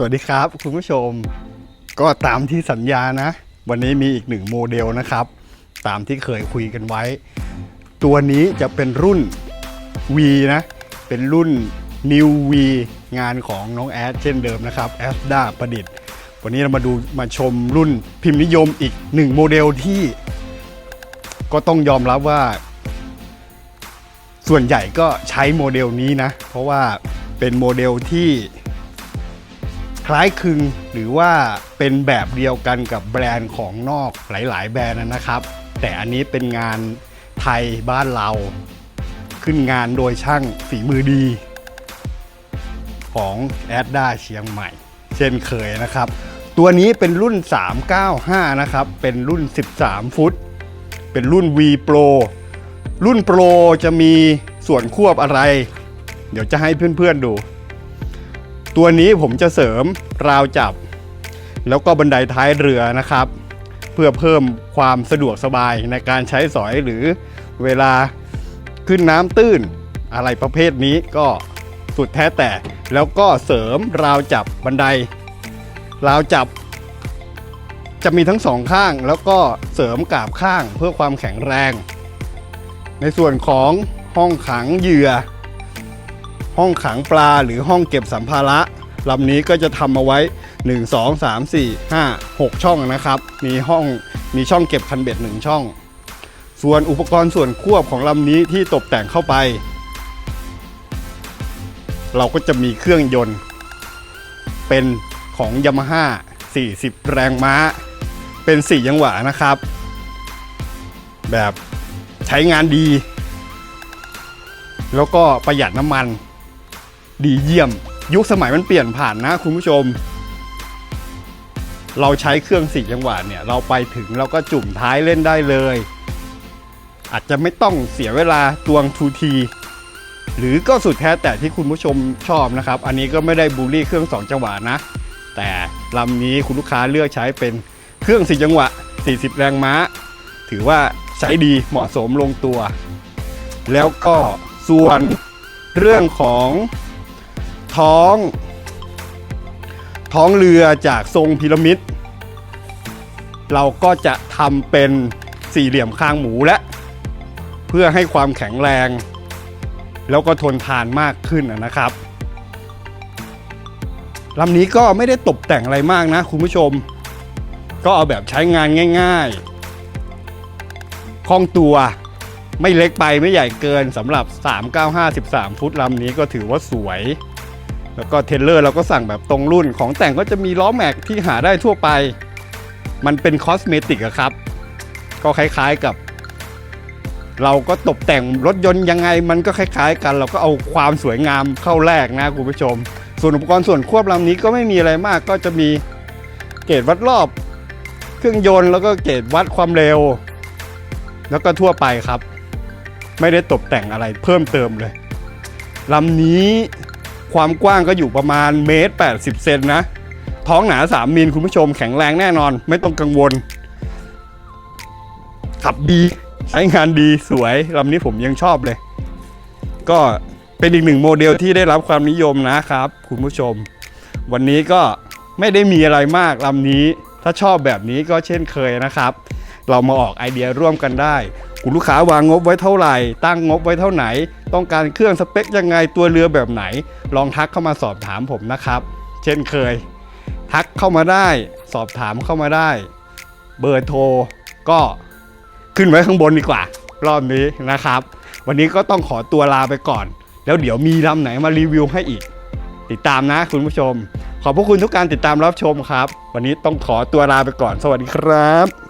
สวัสดีครับ คุณผู้ชม ก็ตามที่สัญญานะ วันนี้มีอีกหนึ่งโมเดลนะครับ ตามที่เคยคุยกันไว้ ตัวนี้จะเป็นรุ่น V นะ เป็นรุ่น New V งานของน้องแอดเช่นเดิมนะครับแอสดาประดิษฐ์ วันนี้เรามาดูมาชมรุ่นพิมพ์นิยมอีกหนึ่งโมเดลที่ ก็ต้องยอมรับว่า ส่วนใหญ่ก็ใช้โมเดลนี้นะ เพราะว่าเป็นโมเดลที่ คล้ายคลึงหรือว่าเป็นแบบเดียวกันกับแบรนด์ของนอกหลาย ๆ แบรนด์นะครับ แต่อันนี้เป็นงานไทยบ้านเรา ขึ้นงานโดยช่างฝีมือดี ของแอดด้าเชียงใหม่ เช่นเคยนะครับ ตัวนี้เป็นรุ่น 395 นะครับ เป็นรุ่น 13 ฟุต เป็นรุ่น V Pro รุ่น Pro จะมีส่วนควบอะไร เดี๋ยวจะให้เพื่อนๆดู ตัวนี้ผมจะเสริมราวจับ แล้วก็บันไดท้ายเรือนะครับ เพื่อเพิ่มความสะดวกสบายในการใช้สอยหรือเวลาขึ้นน้ำตื้น อะไรประเภทนี้ก็สุดแท้แต่แล้วก็เสริมราวจับบันได ราวจับ จะมีทั้งสองข้าง แล้วก็เสริมกาบข้างเพื่อความแข็งแรง ในส่วนของห้องขังเหยื่อ ห้องขังปลาหรือห้องเก็บสัมภาระลำนี้ก็จะทำเอาไว้ 1 2 3 4 5 6 ช่องนะครับ มีห้องมีช่องเก็บคันเบ็ด 1 ช่อง ส่วนอุปกรณ์ส่วนควบของลำนี้ที่ตกแต่งเข้าไป เราก็จะมีเครื่องยนต์ เป็นของ Yamaha 40 แรงม้า เป็น 4 ยังหวะนะครับ แบบใช้งานดี แล้วก็ประหยัดน้ำมัน ดีเยี่ยม ยุคสมัยมันเปลี่ยนผ่านนะคุณผู้ชม เราใช้เครื่องสี่จังหวะเนี่ย เราไปถึงเราก็จุ่มท้ายเล่นได้เลย อาจจะไม่ต้องเสียเวลาตวงทูทีหรือก็สุดแท้แต่ที่คุณผู้ชมชอบนะครับ อันนี้ก็ไม่ได้บูลลี่เครื่อง 2 จังหวะนะ แต่ลำนี้คุณลูกค้าเลือกใช้เป็นเครื่อง 4 จังหวะ 40 แรงม้า ถือว่าใช้ดีเหมาะสมลงตัว แล้วก็ส่วนเรื่องของ ท้อง ท้องเรือจากทรงพีระมิด เราก็จะทำเป็นสี่เหลี่ยมคางหมูและ เพื่อให้ความแข็งแรง แล้วก็ทนทานมากขึ้นนะครับลำนี้ก็ไม่ได้ตกแต่งอะไรมากนะคุณผู้ชม ก็เอาแบบใช้งานง่าย ๆ คล่องตัวไม่เล็กไปไม่ใหญ่เกินสำหรับ 395 13 ฟุตลำนี้ก็ถือว่าสวย แล้วก็เทเลอร์เราก็สั่งแบบตรงรุ่นของแต่งก็จะมีล้อแม็กที่หาได้ทั่วไป มันเป็นคอสเมติกอะครับ ก็คล้ายๆกับ เราก็ตกแต่งรถยนต์ยังไงมันก็คล้ายๆ กัน เราก็เอาความสวยงามเข้าแรกนะคุณผู้ชม ส่วนอุปกรณ์ส่วนควบลำนี้ก็ไม่มีอะไรมาก ก็จะมีเกจวัดรอบ เครื่องยนต์แล้วก็เกจวัดความเร็ว แล้วก็ทั่วไปครับ ไม่ได้ตกแต่งอะไรเพิ่มเติมเลยลำนี้ ความกว้างก็อยู่ประมาณเมตร80เซนนะ ท้องหนา 3 มิลคุณผู้ชมแข็งแรงแน่นอน ไม่ต้องกังวล ขับดีใช้งานดีสวยลำนี้ผมยังชอบเลย ก็เป็นอีกหนึ่งโมเดลที่ได้รับความนิยมนะครับ คุณผู้ชม วันนี้ก็ไม่ได้มีอะไรมากลำนี้ ถ้าชอบแบบนี้ก็เช่นเคยนะครับ เรามาออกไอเดียร่วมกันได้ คุณลูกค้าวางงบไว้เท่าไหร่ ตั้งงบไว้เท่าไหน ต้องการเครื่องสเปคยังไงตัวเรือแบบไหน ลองทักเข้ามาสอบถามผมนะครับ เช่นเคย ทักเข้ามาได้ สอบถามเข้ามาได้ เบอร์โทรก็ขึ้นไว้ข้างบนดีกว่า รอบนี้นะครับ วันนี้ก็ต้องขอตัวลาไปก่อน แล้วเดี๋ยวมีลำไหนมารีวิวให้อีก ติดตามนะคุณผู้ชม ขอบพระคุณทุกการติดตามรับชมครับ วันนี้ต้องขอตัวลาไปก่อน สวัสดีครับ